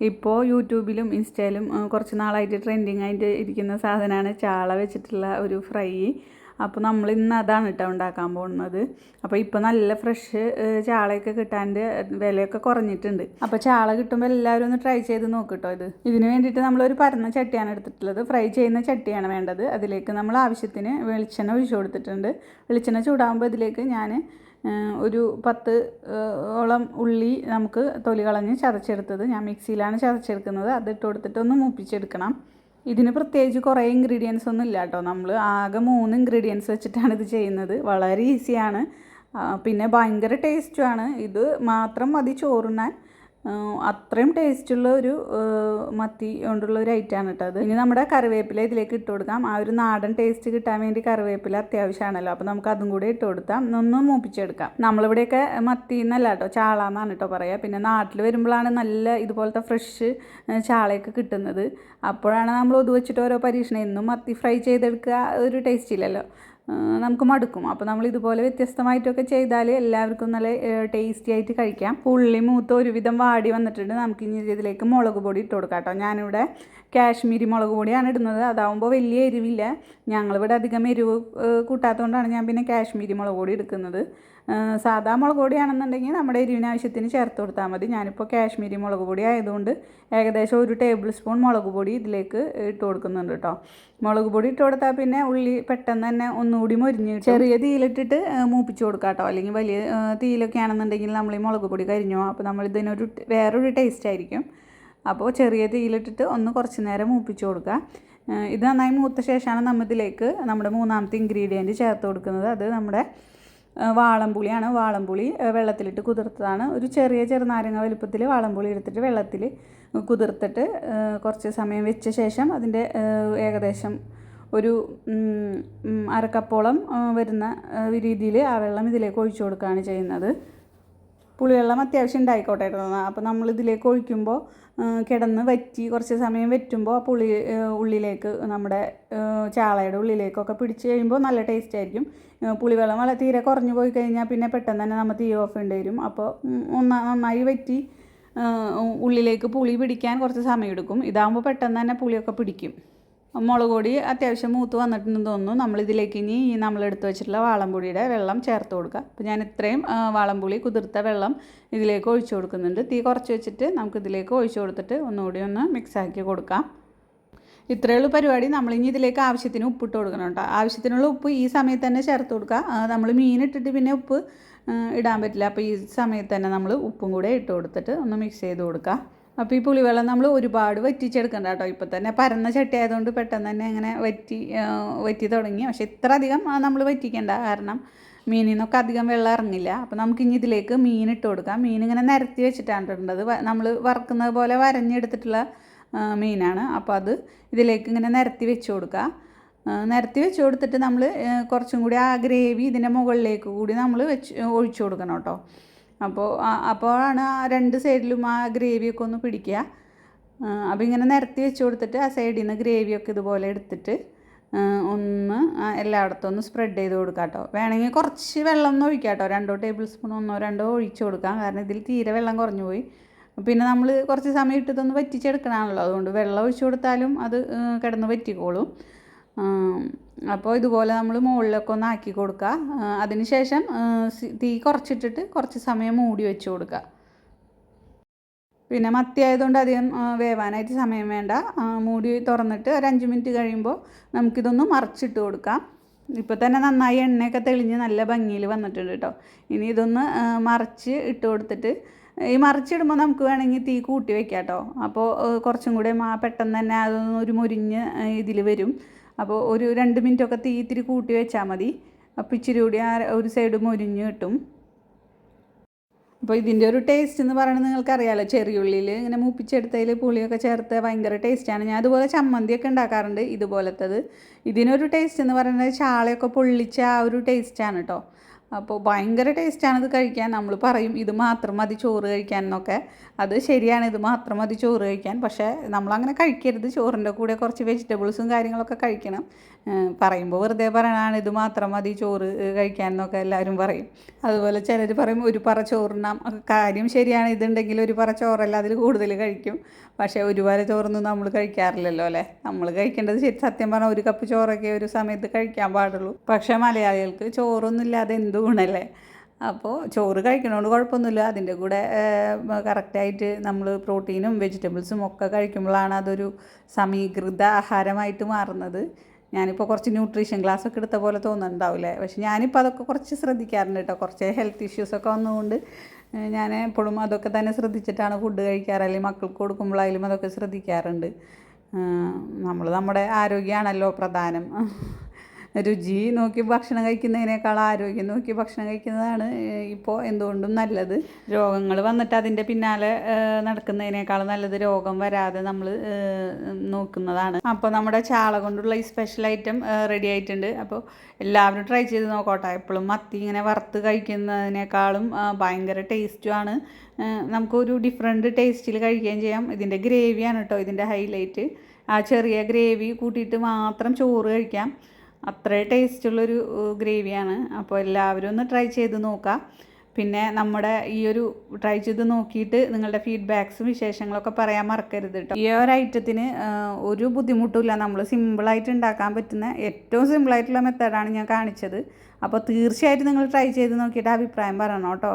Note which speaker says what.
Speaker 1: ഇപ്പോൾ യൂട്യൂബിലും ഇൻസ്റ്റയിലും കുറച്ച് നാളായിട്ട് ട്രെൻഡിങ് ആയിട്ട് ഇരിക്കുന്ന സാധനമാണ് ചാള വെച്ചിട്ടുള്ള ഒരു ഫ്രൈ അപ്പോൾ നമ്മൾ ഇന്ന് അതാണ് കേട്ടോ ഉണ്ടാക്കാൻ പോകുന്നത്. അപ്പോൾ ഇപ്പോൾ നല്ല ഫ്രഷ് ചാളയൊക്കെ കിട്ടാന്റെ വിലയൊക്കെ കുറഞ്ഞിട്ടുണ്ട്. അപ്പോൾ ചാള കിട്ടുമ്പോൾ എല്ലാവരും ഒന്ന് ട്രൈ ചെയ്ത് നോക്കിട്ടോ ഇത്. ഇതിന് വേണ്ടിയിട്ട് നമ്മളൊരു പരന്ന ചട്ടിയാണ് എടുത്തിട്ടുള്ളത്. ഫ്രൈ ചെയ്യുന്ന ചട്ടിയാണ് വേണ്ടത്. അതിലേക്ക് നമ്മൾ ആവശ്യത്തിന് വെളിച്ചെണ്ണ ഒഴിച്ചു കൊടുത്തിട്ടുണ്ട്. വെളിച്ചെണ്ണ ചൂടാകുമ്പോൾ ഇതിലേക്ക് ഞാൻ ഒരു പത്ത് ഓളം ഉള്ളി നമുക്ക് തൊലി കളഞ്ഞ് ചതച്ചെടുത്തത്. ഞാൻ മിക്സിയിലാണ് ചതച്ചെടുക്കുന്നത്. അത് ഇട്ട് കൊടുത്തിട്ട് ഒന്ന് മൂപ്പിച്ചെടുക്കണം. ഇതിന് പ്രത്യേകിച്ച് കുറേ ഇൻഗ്രീഡിയൻസ് ഒന്നും ഇല്ല കേട്ടോ. നമ്മൾ ആകെ മൂന്ന് ഇൻഗ്രീഡിയൻസ് വെച്ചിട്ടാണ് ഇത് ചെയ്യുന്നത്. വളരെ ഈസിയാണ് പിന്നെ ഭയങ്കര ടേസ്റ്റുമാണ് ഇത് മാത്രം മതി ചോറുണ്ണാൻ. അത്രയും ടേസ്റ്റുള്ള ഒരു മത്തി കൊണ്ടുള്ള ഒരു ഐറ്റമാണ് കേട്ടോ അത്. ഇനി നമ്മുടെ കറിവേപ്പില ഇതിലേക്ക് ഇട്ട് കൊടുക്കാം. ആ ഒരു നാടൻ ടേസ്റ്റ് കിട്ടാൻ വേണ്ടി കറിവേപ്പില അത്യാവശ്യമാണല്ലോ. അപ്പോൾ നമുക്ക് അതും കൂടി ഇട്ട് കൊടുക്കാം ഒന്ന് മൂപ്പിച്ചെടുക്കാം. നമ്മളിവിടെയൊക്കെ മത്തി എന്നല്ല കേട്ടോ ചാള എന്നാണ് കേട്ടോ പറയുക പിന്നെ നാട്ടിൽ വരുമ്പോഴാണ് നല്ല ഇതുപോലത്തെ ഫ്രഷ് ചാളയൊക്കെ കിട്ടുന്നത്. അപ്പോഴാണ് നമ്മൾ ഒതു വെച്ചിട്ട് ഓരോ പരീക്ഷണം. എന്നും മത്തി ഫ്രൈ ചെയ്തെടുക്കുക ഒരു ടേസ്റ്റ് ഇല്ലല്ലോ. നമുക്ക് മടുക്കും. അപ്പോൾ നമ്മൾ ഇതുപോലെ വ്യത്യസ്തമായിട്ടൊക്കെ ചെയ്താൽ എല്ലാവർക്കും നല്ല ടേസ്റ്റി ആയിട്ട് കഴിക്കാം. ഉള്ളി മൂത്ത് ഒരുവിധം വാടി വന്നിട്ടുണ്ട്. നമുക്ക് ഇനി ഇതിലേക്ക് മുളക് പൊടി ഇട്ട് കൊടുക്കാം കേട്ടോ. ഞാനിവിടെ കാശ്മീരി മുളക് പൊടിയാണ് ഇടുന്നത്. അതാവുമ്പോൾ വലിയ എരിവില്ല. ഞങ്ങളിവിടെ അധികം എരിവ് കൂട്ടാത്തതുകൊണ്ടാണ് ഞാൻ പിന്നെ കാശ്മീരി മുളക് പൊടി എടുക്കുന്നത്. സാധാ മുളക് പൊടിയാണെന്നുണ്ടെങ്കിൽ നമ്മുടെ എരിവിന് ആവശ്യത്തിന് ചേർത്ത് കൊടുത്താൽ മതി. ഞാനിപ്പോൾ കാശ്മീരി മുളക് പൊടി ആയതുകൊണ്ട് ഏകദേശം ഒരു ടേബിൾ സ്പൂൺ മുളക് പൊടി ഇതിലേക്ക് ഇട്ട് കൊടുക്കുന്നുണ്ട് കേട്ടോ. മുളക് പൊടി ഇട്ട് കൊടുത്താൽ പിന്നെ ഉള്ളി പെട്ടെന്ന് തന്നെ ഒന്നുകൂടി മൊരിഞ്ഞ് ചെറിയ തീയിലിട്ടിട്ട് മൂപ്പിച്ചു കൊടുക്കാം കേട്ടോ അല്ലെങ്കിൽ വലിയ തീയിലൊക്കെ ആണെന്നുണ്ടെങ്കിൽ നമ്മൾ ഈ മുളക് പൊടി കരിഞ്ഞോ അപ്പോൾ നമ്മൾ ഇതിനൊരു വേറൊരു ടേസ്റ്റ് ആയിരിക്കും. അപ്പോൾ ചെറിയ തീയിലിട്ടിട്ട് ഒന്ന് കുറച്ച് നേരം മൂപ്പിച്ച് കൊടുക്കുക. ഇത് നന്നായി മൂത്ത ശേഷമാണ് നമ്മൾ ഇതിലേക്ക് നമ്മുടെ മൂന്നാമത്തെ ഇൻഗ്രീഡിയന്റ് ചേർത്ത് കൊടുക്കുന്നത്. അത് നമ്മുടെ വാളംപുളിയാണ്. വാളംപുളി വെള്ളത്തിലിട്ട് കുതിർത്തതാണ്. ഒരു ചെറിയ ചെറുനാരങ്ങ വലുപ്പത്തിൽ വാളംപുളി എടുത്തിട്ട് വെള്ളത്തിൽ കുതിർത്തിട്ട് കുറച്ച് സമയം വെച്ച ശേഷം അതിന്റെ ഏകദേശം ഒരു അരക്കപ്പോളം വരുന്ന രീതിയിൽ ആ വെള്ളം ഇതിലേക്ക് ഒഴിച്ചു കൊടുക്കുകയാണ് ചെയ്യുന്നത്. പുളിവെള്ളം അത്യാവശ്യം ഉണ്ടായിക്കോട്ടെ കേട്ടോ അപ്പോൾ നമ്മൾ ഇതിലേക്ക് ഒഴിക്കുമ്പോൾ കിടന്ന് വറ്റി കുറച്ച് സമയം വറ്റുമ്പോൾ ആ പുളി ഉള്ളിലേക്ക് നമ്മുടെ ചാളയുടെ ഉള്ളിലേക്കൊക്കെ പിടിച്ച് കഴിയുമ്പോൾ നല്ല ടേസ്റ്റ് ആയിരിക്കും. പുളിവെള്ളം വളരെ തീരെ കുറഞ്ഞു പോയി കഴിഞ്ഞാൽ പിന്നെ പെട്ടെന്ന് തന്നെ നമ്മൾ തീ ഓഫ് ഉണ്ട് വരും. അപ്പോൾ ഒന്ന നന്നായി വറ്റി ഉള്ളിലേക്ക് പുളി പിടിക്കാൻ കുറച്ച് സമയം എടുക്കും. ഇതാകുമ്പോൾ പെട്ടെന്ന് തന്നെ പുളിയൊക്കെ പിടിക്കും. മുളക് പൊടി അത്യാവശ്യം മൂത്ത് വന്നിട്ടുണ്ടെന്ന് തോന്നുന്നു. നമ്മളിതിലേക്ക് ഇനി ഈ നമ്മൾ എടുത്തു വെച്ചിട്ടുള്ള വാളംപൊടിയുടെ വെള്ളം ചേർത്ത് കൊടുക്കുക. അപ്പോൾ ഞാൻ ഇത്രയും വാളംപുളി കുതിർത്ത വെള്ളം ഇതിലേക്ക് ഒഴിച്ചു കൊടുക്കുന്നുണ്ട്. തീ കുറച്ച് വെച്ചിട്ട് നമുക്ക് ഇതിലേക്ക് ഒഴിച്ചു കൊടുത്തിട്ട് ഒന്നുകൂടി ഒന്ന് മിക്സാക്കി കൊടുക്കാം. ഇത്രയുള്ള പരിപാടി. നമ്മളിനി ഇതിലേക്ക് ആവശ്യത്തിന് ഉപ്പിട്ട് കൊടുക്കണം കേട്ടോ. ആവശ്യത്തിനുള്ള ഉപ്പ് ഈ സമയത്ത് തന്നെ ചേർത്ത് കൊടുക്കുക. നമ്മൾ മീൻ ഇട്ടിട്ട് പിന്നെ ഉപ്പ് ഇടാൻ പറ്റില്ല. അപ്പോൾ ഈ സമയത്ത് തന്നെ നമ്മൾ ഉപ്പും കൂടെ ഇട്ട് കൊടുത്തിട്ട് ഒന്ന് മിക്സ് ചെയ്ത് കൊടുക്കുക. അപ്പോൾ ഈ പുളിവെള്ളം നമ്മൾ ഒരുപാട് വറ്റിച്ചെടുക്കണ്ട കേട്ടോ. ഇപ്പോൾ തന്നെ പരന്ന ചട്ടി ആയതുകൊണ്ട് പെട്ടെന്ന് തന്നെ അങ്ങനെ വറ്റി വറ്റി തുടങ്ങി. പക്ഷെ ഇത്ര അധികം നമ്മൾ വറ്റിക്കണ്ട. കാരണം മീനിൽ നിന്നൊക്കെ അധികം വെള്ളം ഇറങ്ങില്ല. അപ്പോൾ നമുക്ക് ഇനി ഇതിലേക്ക് മീൻ ഇട്ട് കൊടുക്കാം. മീൻ ഇങ്ങനെ നിരത്തി വെച്ചിട്ടാണ് നമ്മൾ വറുക്കുന്നത് പോലെ വരഞ്ഞെടുത്തിട്ടുള്ള മീനാണ്. അപ്പോൾ അത് ഇതിലേക്ക് ഇങ്ങനെ നിരത്തി വെച്ച് കൊടുക്കുക. നിരത്തി വെച്ച് കൊടുത്തിട്ട് നമ്മൾ കുറച്ചും കൂടി ആ ഗ്രേവി ഇതിന്റെ മുകളിലേക്ക് കൂടി നമ്മൾ വെച്ച് ഒഴിച്ചു കൊടുക്കണം കേട്ടോ. അപ്പോൾ അപ്പോഴാണ് ആ രണ്ട് സൈഡിലും ആ ഗ്രേവിയൊക്കെ ഒന്ന് പിടിക്കുക. അപ്പോൾ ഇങ്ങനെ നിരത്തി വെച്ച് കൊടുത്തിട്ട് ആ സൈഡിൽ നിന്ന് ഗ്രേവിയൊക്കെ ഇതുപോലെ എടുത്തിട്ട് ഒന്ന് എല്ലായിടത്തും ഒന്ന് സ്പ്രെഡ് ചെയ്ത് കൊടുക്കാം കേട്ടോ. വേണമെങ്കിൽ കുറച്ച് വെള്ളം ഒന്ന് ഒഴിക്കാം കേട്ടോ. രണ്ടോ ടേബിൾ സ്പൂൺ ഒന്നോ രണ്ടോ ഒഴിച്ച് കൊടുക്കാം. കാരണം ഇതിൽ തീരെ വെള്ളം കുറഞ്ഞു പോയി. പിന്നെ നമ്മൾ കുറച്ച് സമയം ഇട്ടിട്ടൊന്ന് വറ്റിച്ചെടുക്കണമല്ലോ അതുകൊണ്ട് വെള്ളം ഒഴിച്ചു കൊടുത്താലും അത് കിടന്ന് വറ്റിക്കോളും. അപ്പോൾ ഇതുപോലെ നമ്മൾ മുകളിലൊക്കെ ഒന്ന് ആക്കി കൊടുക്കുക അതിനുശേഷം ശേഷം തീ കുറച്ചിട്ടിട്ട് കുറച്ച് സമയം മൂടി വെച്ച് കൊടുക്കുക പിന്നെ മത്തി ആയതുകൊണ്ട് അധികം വേവാനായിട്ട് സമയം വേണ്ട. മൂടി തുറന്നിട്ട് ഒരു അഞ്ച് മിനിറ്റ് കഴിയുമ്പോൾ നമുക്കിതൊന്ന് മറിച്ചിട്ട് കൊടുക്കാം. ഇപ്പോൾ തന്നെ നന്നായി എണ്ണയൊക്കെ തെളിഞ്ഞ് നല്ല ഭംഗിയിൽ വന്നിട്ടുണ്ട് കേട്ടോ ഇനി ഇതൊന്ന് മറിച്ച് ഇട്ട് കൊടുത്തിട്ട് ഈ മറിച്ചിടുമ്പോൾ നമുക്ക് വേണമെങ്കിൽ തീ കൂട്ടി വെക്കാം കേട്ടോ അപ്പോൾ കുറച്ചും കൂടെ പെട്ടെന്ന് തന്നെ അതൊന്ന് ഒരു മുരിഞ്ഞ് ഇതിൽ വരും. അപ്പോൾ ഒരു രണ്ട് മിനിറ്റൊക്കെ തീ ഇത്തിരി കൂട്ടി വെച്ചാൽ മതി. അപ്പോൾ ഇച്ചിരി കൂടി ആ ഒരു സൈഡ് മൊരിഞ്ഞ് കിട്ടും. അപ്പോൾ ഇതിന്റെ ഒരു ടേസ്റ്റ് എന്ന് പറയുന്നത് നിങ്ങൾക്കറിയാമല്ലോ ചെറിയുള്ളിൽ ഇങ്ങനെ മൂപ്പിച്ചെടുത്തതിൽ പുളിയൊക്കെ ചേർത്ത് ഭയങ്കര ടേസ്റ്റാണ് ഞാൻ അതുപോലെ ചമ്മന്തിയൊക്കെ ഉണ്ടാക്കാറുണ്ട് ഇതുപോലത്തത്. ഇതിനൊരു ടേസ്റ്റ് എന്ന് പറയുന്നത് ചാളയൊക്കെ പൊള്ളിച്ച ആ ഒരു ടേസ്റ്റാണ് കേട്ടോ അപ്പോൾ ഭയങ്കര ടേസ്റ്റാണ് ഇത് കഴിക്കാൻ. നമ്മൾ പറയും ഇത് മാത്രം മതി ചോറ് കഴിക്കാൻ എന്നൊക്കെ. അത് ശരിയാണ് ഇത് മാത്രം മതി ചോറ് കഴിക്കാൻ. പക്ഷേ നമ്മളങ്ങനെ കഴിക്കരുത്. ചോറിന്റെ കൂടെ കുറച്ച് വെജിറ്റബിൾസും കാര്യങ്ങളൊക്കെ കഴിക്കണം. പറയുമ്പോൾ വെറുതെ പറയണതാണ് ഇത് മാത്രം മതി ചോറ് കഴിക്കാൻ എന്നൊക്കെ എല്ലാവരും പറയും. അതുപോലെ ചിലർ പറയും ഒരു പറ ചോറിനാം കാര്യം ശരിയാണ് ഇതുണ്ടെങ്കിൽ ഒരു പറ ചോറല്ല അതിൽ കൂടുതൽ കഴിക്കും. പക്ഷേ ഒരു പറ ചോറൊന്നും നമ്മൾ കഴിക്കാറില്ലല്ലോ അല്ലേ? നമ്മൾ കഴിക്കേണ്ടത് ശരി സത്യം പറഞ്ഞാൽ ഒരു കപ്പ് ചോറൊക്കെ ഒരു സമയത്ത് കഴിക്കാൻ പാടുള്ളൂ. പക്ഷേ മലയാളികൾക്ക് ചോറൊന്നും ഇല്ലാതെ എന്ത് ഗുണമല്ലേ അപ്പോൾ ചോറ് കഴിക്കണോണ്ട് കുഴപ്പമൊന്നുമില്ല അതിന്റെ കൂടെ കറക്റ്റായിട്ട് നമ്മൾ പ്രോട്ടീനും വെജിറ്റബിൾസും ഒക്കെ കഴിക്കുമ്പോഴാണ് അതൊരു സമീകൃത ആഹാരമായിട്ട് മാറുന്നത്. ഞാനിപ്പോൾ കുറച്ച് ന്യൂട്രീഷൻ ക്ലാസ് ഒക്കെ എടുത്ത പോലെ തോന്നുന്നുണ്ടാവില്ലേ? പക്ഷെ ഞാനിപ്പോൾ അതൊക്കെ കുറച്ച് ശ്രദ്ധിക്കാറുണ്ട് കേട്ടോ കുറച്ച് ഹെൽത്ത് ഇഷ്യൂസൊക്കെ വന്നതുകൊണ്ട് ഞാൻ എപ്പോഴും അതൊക്കെ തന്നെ ശ്രദ്ധിച്ചിട്ടാണ് ഫുഡ് കഴിക്കാറ്. അല്ലെങ്കിൽ മക്കൾക്ക് കൊടുക്കുമ്പോഴായാലും അതൊക്കെ ശ്രദ്ധിക്കാറുണ്ട്. നമ്മൾ നമ്മുടെ ആരോഗ്യമാണല്ലോ പ്രധാനം. രുചി നോക്കി ഭക്ഷണം കഴിക്കുന്നതിനേക്കാൾ ആരോഗ്യം നോക്കി ഭക്ഷണം കഴിക്കുന്നതാണ് ഇപ്പോൾ എന്തുകൊണ്ടും നല്ലത്. രോഗങ്ങൾ വന്നിട്ട് അതിന്റെ പിന്നാലെ നടക്കുന്നതിനേക്കാൾ നല്ലത് രോഗം വരാതെ നമ്മൾ നോക്കുന്നതാണ്. അപ്പോൾ നമ്മുടെ ചാള കൊണ്ടുള്ള ഈ സ്പെഷ്യൽ ഐറ്റം റെഡി ആയിട്ടുണ്ട്. അപ്പോൾ എല്ലാവരും ട്രൈ ചെയ്ത് നോക്കോട്ടെ. എപ്പോഴും മത്തി ഇങ്ങനെ വറുത്ത് കഴിക്കുന്നതിനേക്കാളും ഭയങ്കര ടേസ്റ്റുമാണ് നമുക്കൊരു ഡിഫറെന്റ് ടേസ്റ്റിൽ കഴിക്കുകയും ചെയ്യാം. ഇതിന്റെ ഗ്രേവിയാണ് കേട്ടോ ഇതിന്റെ ഹൈലൈറ്റ് ആ ചെറിയ ഗ്രേവി കൂട്ടിയിട്ട് മാത്രം ചോറ് കഴിക്കാം. അത്രേ ടേസ്റ്റുള്ളൊരു ഗ്രേവിയാണ്. അപ്പോൾ എല്ലാവരും ഒന്ന് ട്രൈ ചെയ്ത് നോക്കുക പിന്നെ നമ്മുടെ ഈ ഒരു ട്രൈ ചെയ്ത് നോക്കിയിട്ട് നിങ്ങളുടെ ഫീഡ്ബാക്സും വിശേഷങ്ങളൊക്കെ പറയാൻ മറക്കരുത് കേട്ടോ ഈ ഒരു ഐറ്റത്തിന് ഒരു ബുദ്ധിമുട്ടുമില്ല. നമ്മൾ സിമ്പിളായിട്ട് ഉണ്ടാക്കാൻ പറ്റുന്ന ഏറ്റവും സിമ്പിളായിട്ടുള്ള മെത്തേഡാണ് ഞാൻ കാണിച്ചത്. അപ്പോൾ തീർച്ചയായിട്ടും നിങ്ങൾ ട്രൈ ചെയ്ത് നോക്കിയിട്ട് അഭിപ്രായം പറയണം കേട്ടോ